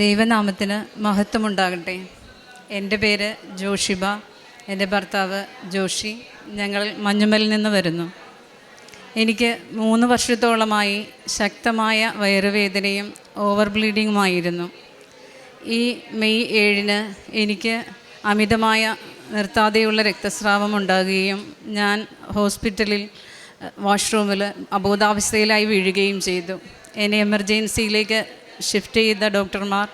ദൈവനാമത്തിന് മഹത്വമുണ്ടാകട്ടെ. എന്റെ പേര് ജോഷിബ. എന്റെ ഭർത്താവ് ജോഷി. ഞങ്ങൾ മഞ്ഞുമലിൽ നിന്ന് വരുന്നു. എനിക്ക് മൂന്ന് വർഷത്തോളമായി ശക്തമായ വയറുവേദനയും ഓവർ ബ്ലീഡിങ്ങുമായിരുന്നു ഈ മെയ് ഏഴിന് എനിക്ക് അമിതമായ നിർത്താതെയുള്ള രക്തസ്രാവം ഉണ്ടാകുകയും ഞാൻ ഹോസ്പിറ്റലിൽ വാഷ്റൂമിൽ അബോധാവസ്ഥയിലായി വീഴുകയും ചെയ്തു. എന്നെ എമർജൻസിയിലേക്ക് ഷിഫ്റ്റ് ചെയ്ത ഡോക്ടർമാർ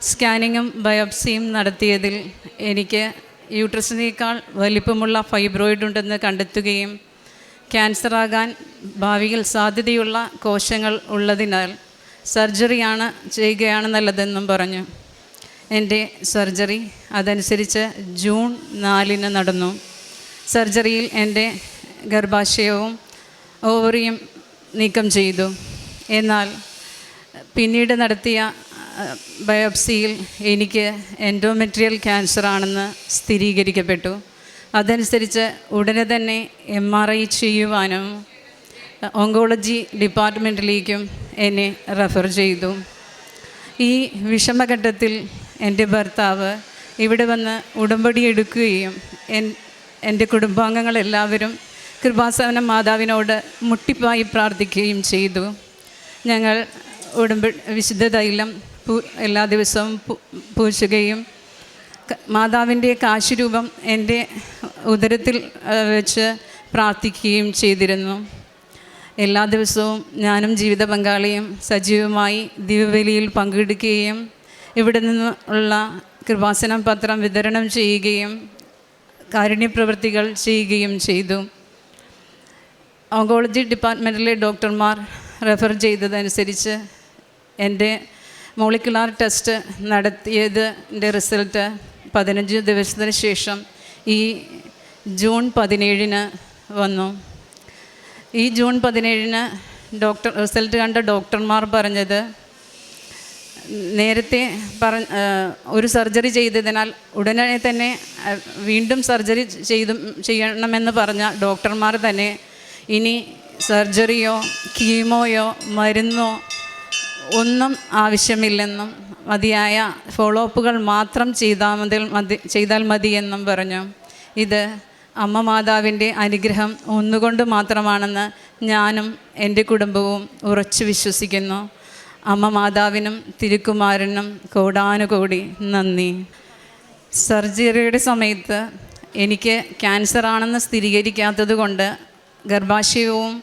സ്കാനിങ്ങും ബയോപ്സിയും നടത്തിയതിൽ എനിക്ക് യൂട്രസിനേക്കാൾ വലിപ്പമുള്ള ഫൈബ്രോയിഡ് ഉണ്ടെന്ന് കണ്ടെത്തുകയും ക്യാൻസറാകാൻ ഭാവിയിൽ സാധ്യതയുള്ള കോശങ്ങൾ ഉള്ളതിനാൽ സർജറിയാണ് ചെയ്യുകയാണ് നല്ലതെന്നും പറഞ്ഞു. എന്റെ സർജറി അതനുസരിച്ച് ജൂൺ നാലിന് നടന്നു. സർജറിയിൽ എന്റെ ഗർഭാശയവും ഓവറിയും നീക്കം ചെയ്തു. എന്നാൽ പിന്നീട് നടത്തിയ ബയോപ്സിയിൽ എനിക്ക് എൻഡോമെട്രിയൽ ക്യാൻസർ ആണെന്ന് സ്ഥിരീകരിക്കപ്പെട്ടു. അതനുസരിച്ച് ഉടനെ തന്നെ എം ആർ ഐ ചെയ്യുവാനും ഓങ്കോളജി ഡിപ്പാർട്ട്മെന്റിലേക്കും എന്നെ റെഫർ ചെയ്തു. ഈ വിഷമഘട്ടത്തിൽ എന്റെ ഭർത്താവ് ഇവിടെ വന്ന് ഉടമ്പടി എടുക്കുകയും എൻ എന്റെ കുടുംബാംഗങ്ങളെല്ലാവരും കൃപാസവന മാതാവിനോട് മുട്ടിപ്പായി പ്രാർത്ഥിക്കുകയും ചെയ്തു. ഞങ്ങൾ ഉടമ്പ വിശുദ്ധ തൈലം പൂ എല്ലാ ദിവസവും പൂശുകയും മാതാവിന്റെ കാശുരൂപം എന്റെ ഉദരത്തിൽ വെച്ച് പ്രാർത്ഥിക്കുകയും ചെയ്തിരുന്നു. എല്ലാ ദിവസവും ഞാനും ജീവിത പങ്കാളിയും സജീവമായി ദിവ്യബലിയിൽ പങ്കെടുക്കുകയും ഇവിടെ നിന്നുള്ള കൃപാസന പത്രം വിതരണം ചെയ്യുകയും കാരുണ്യപ്രവൃത്തികൾ ചെയ്യുകയും ചെയ്തു. ഓങ്കോളജി ഡിപ്പാർട്ട്മെന്റിലെ ഡോക്ടർമാർ റെഫർ ചെയ്തതനുസരിച്ച് എന്റെ മോളിക്കുലാർ ടെസ്റ്റ് നടത്തിയതിന്റെ റിസൾട്ട് പതിനഞ്ച് ദിവസത്തിന് ശേഷം ഈ ജൂൺ പതിനേഴിന് വന്നു. ഈ ജൂൺ പതിനേഴിന് ഡോക്ടർ റിസൾട്ട് കണ്ട ഡോക്ടർമാർ പറഞ്ഞത് നേരത്തെ പറ ഒരു സർജറി ചെയ്തതിനാൽ ഉടനെ തന്നെ വീണ്ടും സർജറി ചെയ്തു ചെയ്യണമെന്ന് പറഞ്ഞ ഡോക്ടർമാർ തന്നെ ഇനി സർജറിയോ കീമോയോ മരുന്നോ ഒന്നും ആവശ്യമില്ലെന്നും മതിയായ ഫോളോ അപ്പുകൾ മാത്രം ചെയ്താൽ മതി മതി ചെയ്താൽ മതിയെന്നും പറഞ്ഞു. ഇത് അമ്മ മാതാവിന്റെ അനുഗ്രഹം ഒന്നുകൊണ്ട് മാത്രമാണെന്ന് ഞാനും എന്റെ കുടുംബവും ഉറച്ചു വിശ്വസിക്കുന്നു. അമ്മ മാതാവിനും തിരുക്കുമാരനും കോടാനുകോടി നന്ദി. സർജറിയുടെ സമയത്ത് എനിക്ക് ക്യാൻസറാണെന്ന് സ്ഥിരീകരിക്കാത്തത് കൊണ്ട് ഗർഭാശയവും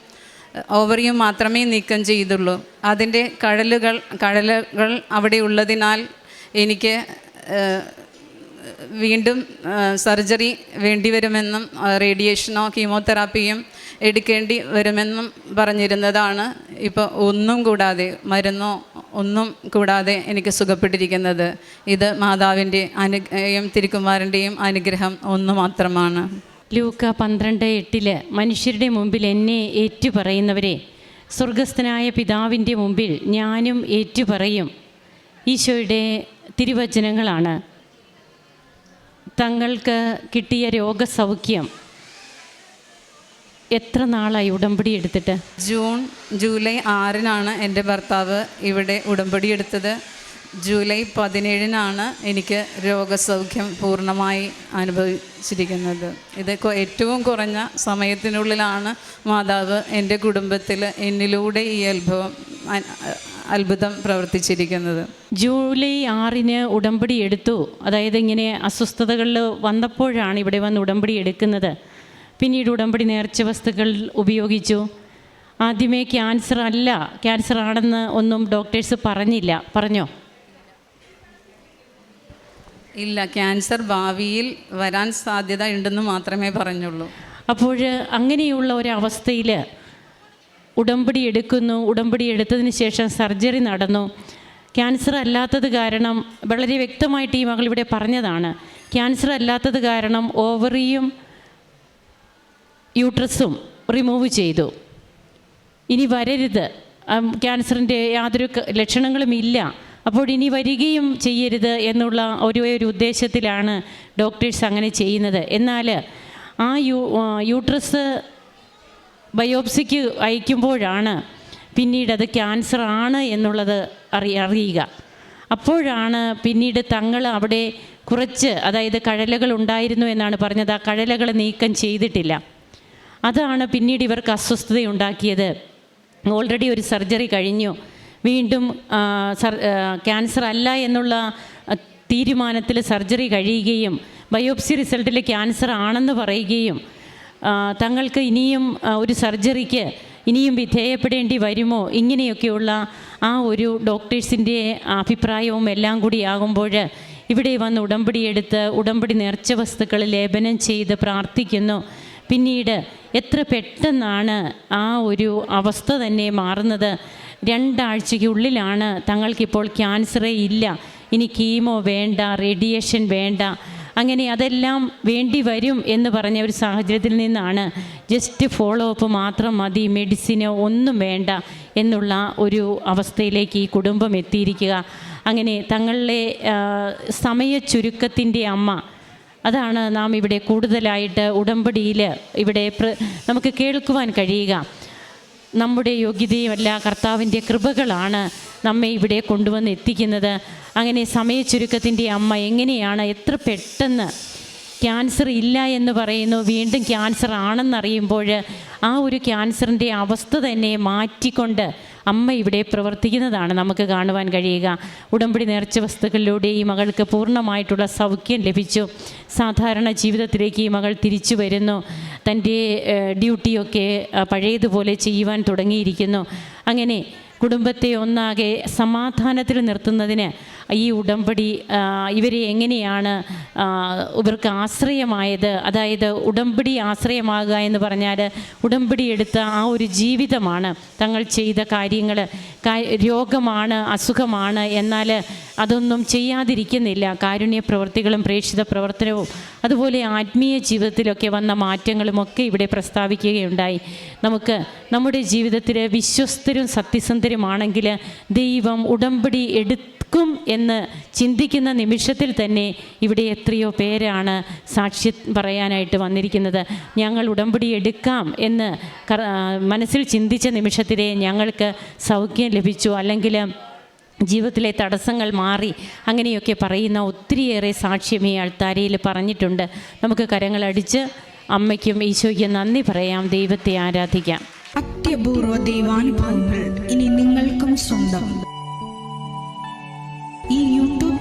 ഓവറിയും മാത്രമേ നീക്കം ചെയ്തുള്ളൂ. അതിന്റെ കഴലുകൾ കഴലുകൾ അവിടെ ഉള്ളതിനാൽ എനിക്ക് വീണ്ടും സർജറി വേണ്ടിവരുമെന്നും റേഡിയേഷനോ കീമോതെറാപ്പിയും എടുക്കേണ്ടി വരുമെന്നും പറഞ്ഞിരുന്നതാണ്. ഇപ്പോൾ ഒന്നും കൂടാതെ മരുന്നോ ഒന്നും കൂടാതെ എനിക്ക് സുഖപ്പെട്ടിരിക്കുന്നത്. ഇത് മാതാവിന്റെ അനുഗ്രഹം തിരുക്കുമാരന്റെയും അനുഗ്രഹം ഒന്ന് മാത്രമാണ്. ലൂക്ക പന്ത്രണ്ട് എട്ടിൽ മനുഷ്യരുടെ മുമ്പിൽ എന്നെ ഏറ്റുപറയുന്നവരെ സ്വർഗസ്ഥനായ പിതാവിന്റെ മുമ്പിൽ ഞാനും ഏറ്റുപറയും. ഈശോയുടെ തിരുവചനങ്ങളാണ്. തങ്ങൾക്ക് കിട്ടിയ രോഗസൗഖ്യം. എത്ര നാളായി ഉടമ്പടി എടുത്തിട്ട്? ജൂൺ ജൂലൈ ആറിനാണ് എന്റെ ഭർത്താവ് ഇവിടെ ഉടമ്പടി എടുത്തത്. ജൂലൈ പതിനേഴിനാണ് എനിക്ക് രോഗസൗഖ്യം പൂർണമായി അനുഭവിച്ചിരിക്കുന്നത്. ഇത് ഏറ്റവും കുറഞ്ഞ സമയത്തിനുള്ളിലാണ് മാതാവ് എന്റെ കുടുംബത്തിൽ എന്നിലൂടെ ഈ അത്ഭുതം അത്ഭുതം പ്രവർത്തിച്ചിരിക്കുന്നത്. ജൂലൈ ആറിന് ഉടമ്പടി എടുത്തു. അതായത് ഇങ്ങനെ അസ്വസ്ഥതകളിൽ വന്നപ്പോഴാണ് ഇവിടെ വന്ന് ഉടമ്പടി എടുക്കുന്നത്. പിന്നീട് ഉടമ്പടി നേർച്ച വസ്തുക്കൾ ഉപയോഗിച്ചു. ആദ്യമേ ക്യാൻസർ അല്ല ക്യാൻസർ ആണെന്ന് ഒന്നും ഡോക്ടേഴ്സ് പറഞ്ഞില്ല. പറഞ്ഞോ? ഇല്ല ക്യാൻസർ ഭാവിയിൽ വരാൻ സാധ്യത ഉണ്ടെന്ന് മാത്രമേ പറഞ്ഞുള്ളൂ. അപ്പോൾ അങ്ങനെയുള്ള ഒരവസ്ഥയിൽ ഉടമ്പടി എടുക്കുന്നു ഉടമ്പടി എടുത്തതിന് ശേഷം സർജറി നടന്നു. ക്യാൻസർ അല്ലാത്തത് കാരണം വളരെ വ്യക്തമായിട്ട് ഈ മകൾ ഇവിടെ പറഞ്ഞതാണ്. ക്യാൻസർ അല്ലാത്തത് കാരണം ഓവറിയും യൂട്രസും റിമൂവ് ചെയ്തു. ഇനി വരരുത്. ക്യാൻസറിന്റെ യാതൊരു ലക്ഷണങ്ങളും ഇല്ല. അപ്പോൾ ഇനി വരികയും ചെയ്യരുത് എന്നുള്ള ഒരു ഒരു ഉദ്ദേശത്തിലാണ് ഡോക്ടേഴ്സ് അങ്ങനെ ചെയ്യുന്നത്. എന്നാൽ ആ യു യൂട്രസ് ബയോപ്സിക്ക് അയക്കുമ്പോഴാണ് പിന്നീട് അത് ക്യാൻസർ ആണ് എന്നുള്ളത് അറി അറിയുക. അപ്പോഴാണ് പിന്നീട് തങ്ങൾ അവിടെ കുറച്ച് അതായത് കഴലകൾ ഉണ്ടായിരുന്നു എന്നാണ് പറഞ്ഞത്. ആ കഴലകൾ നീക്കം ചെയ്തിട്ടില്ല. അതാണ് പിന്നീട് ഇവർക്ക് അസ്വസ്ഥത ഉണ്ടാക്കിയത് ഓൾറെഡി ഒരു സർജറി കഴിഞ്ഞു. വീണ്ടും ക്യാൻസർ അല്ല എന്നുള്ള തീരുമാനത്തിൽ സർജറി കഴിയുകയും ബയോപ്സി റിസൾട്ടിൽ ക്യാൻസർ ആണെന്ന് പറയുകയും തങ്ങൾക്ക് ഇനിയും ഒരു സർജറിക്ക് ഇനിയും വിധേയപ്പെടേണ്ടി വരുമോ? ഇങ്ങനെയൊക്കെയുള്ള ആ ഒരു ഡോക്ടേഴ്സിന്റെ അഭിപ്രായവും എല്ലാം കൂടി ആകുമ്പോൾ ഇവിടെ വന്ന് ഉടമ്പടി എടുത്ത് ഉടമ്പടി നേർച്ച വസ്തുക്കൾ ലേപനം ചെയ്ത് പ്രാർത്ഥിക്കുന്നു. പിന്നീട് എത്ര പെട്ടെന്നാണ് ആ ഒരു അവസ്ഥ തന്നെ മാറുന്നത്? രണ്ടാഴ്ചയ്ക്കുള്ളിലാണ് തങ്ങൾക്കിപ്പോൾ ക്യാൻസറേ ഇല്ല. ഇനി കീമോ വേണ്ട റേഡിയേഷൻ വേണ്ട. അങ്ങനെ അതെല്ലാം വേണ്ടി വരും എന്ന് പറഞ്ഞ ഒരു സാഹചര്യത്തിൽ നിന്നാണ് ജസ്റ്റ് ഫോളോ അപ്പ് മാത്രം മതി മെഡിസിനോ ഒന്നും വേണ്ട എന്നുള്ള ഒരു അവസ്ഥയിലേക്ക് ഈ കുടുംബം എത്തിയിരിക്കുക. അങ്ങനെ തങ്ങളുടെ സമയ ചുരുക്കത്തിന്റെ അമ്മ അതാണ് നാം ഇവിടെ കൂടുതലായിട്ട് ഉടമ്പടിയിൽ ഇവിടെ നമുക്ക് കേൾക്കുവാൻ കഴിയുക. നമ്മുടെ യോഗ്യതയുമല്ല കർത്താവിന്റെ കൃപകളാണ് നമ്മെ ഇവിടെ കൊണ്ടുവന്ന് എത്തിക്കുന്നത്. അങ്ങനെ സമയ ചുരുക്കത്തിന്റെ അമ്മ എങ്ങനെയാണ് എത്ര പെട്ടെന്ന് ക്യാൻസർ ഇല്ല എന്ന് പറയുന്നു വീണ്ടും ക്യാൻസർ ആണെന്നറിയുമ്പോൾ ആ ഒരു ക്യാൻസറിന്റെ അവസ്ഥ തന്നെ മാറ്റിക്കൊണ്ട് അമ്മ ഇവിടെ പ്രവർത്തിക്കുന്നതാണ് നമുക്ക് കാണുവാൻ കഴിയുക. ഉടമ്പടി നേർച്ച വസ്തുക്കളിലൂടെ ഈ മകൾക്ക് പൂർണമായിട്ടുള്ള സൗഖ്യം ലഭിച്ചു. സാധാരണ ജീവിതത്തിലേക്ക് ഈ മകൾ തിരിച്ചു വരുന്നു. തന്റെ ഡ്യൂട്ടിയൊക്കെ പഴയതുപോലെ ചെയ്യുവാൻ തുടങ്ങിയിരിക്കുന്നു. അങ്ങനെ കുടുംബത്തെ ഒന്നാകെ സമാധാനത്തിൽ നിർത്തുന്നതിന് ഈ ഉടമ്പടി ഇവരെ എങ്ങനെയാണ് ഇവർക്ക് ആശ്രയമായത്? അതായത് ഉടമ്പടി ആശ്രയമാകുക എന്ന് പറഞ്ഞാൽ ഉടമ്പടി എടുത്ത ആ ഒരു ജീവിതമാണ് തങ്ങൾ ചെയ്ത കാര്യങ്ങൾ. രോഗമാണ് അസുഖമാണ്. എന്നാൽ അതൊന്നും ചെയ്യാതിരിക്കുന്നില്ല. കാരുണ്യ പ്രവൃത്തികളും പ്രേക്ഷിത പ്രവർത്തനവും അതുപോലെ ആത്മീയ ജീവിതത്തിലൊക്കെ വന്ന മാറ്റങ്ങളും ഒക്കെ ഇവിടെ പ്രസ്താവിക്കുകയുണ്ടായി. നമുക്ക് നമ്മുടെ ജീവിതത്തിൽ വിശ്വസ്തരും സത്യസന്ധരുമാണെങ്കിൽ ദൈവം ഉടമ്പടി എടുക്കും എന്ന് ചിന്തിക്കുന്ന നിമിഷത്തിൽ തന്നെ ഇവിടെ എത്രയോ പേരാണ് സാക്ഷ്യ പറയാനായിട്ട് വന്നിരിക്കുന്നത്. ഞങ്ങൾ ഉടമ്പടി എടുക്കാം എന്ന് മനസ്സിൽ ചിന്തിച്ച നിമിഷത്തിലേ ഞങ്ങൾക്ക് സൗഖ്യം ലഭിച്ചു. അല്ലെങ്കിൽ ജീവിതത്തിലെ തടസ്സങ്ങൾ മാറി. അങ്ങനെയൊക്കെ പറയുന്ന ഒത്തിരിയേറെ സാക്ഷ്യം ഈ അൾത്താരയിൽ പറഞ്ഞിട്ടുണ്ട്. നമുക്ക് കരങ്ങളടിച്ച് അമ്മയ്ക്കും ഈശോയ്ക്കും നന്ദി പറയാം. ദൈവത്തെ ആരാധിക്കാം. അത്യപൂർവ ദൈവാനുഭവങ്ങൾ ഇനി നിങ്ങൾക്കും സ്വന്തം.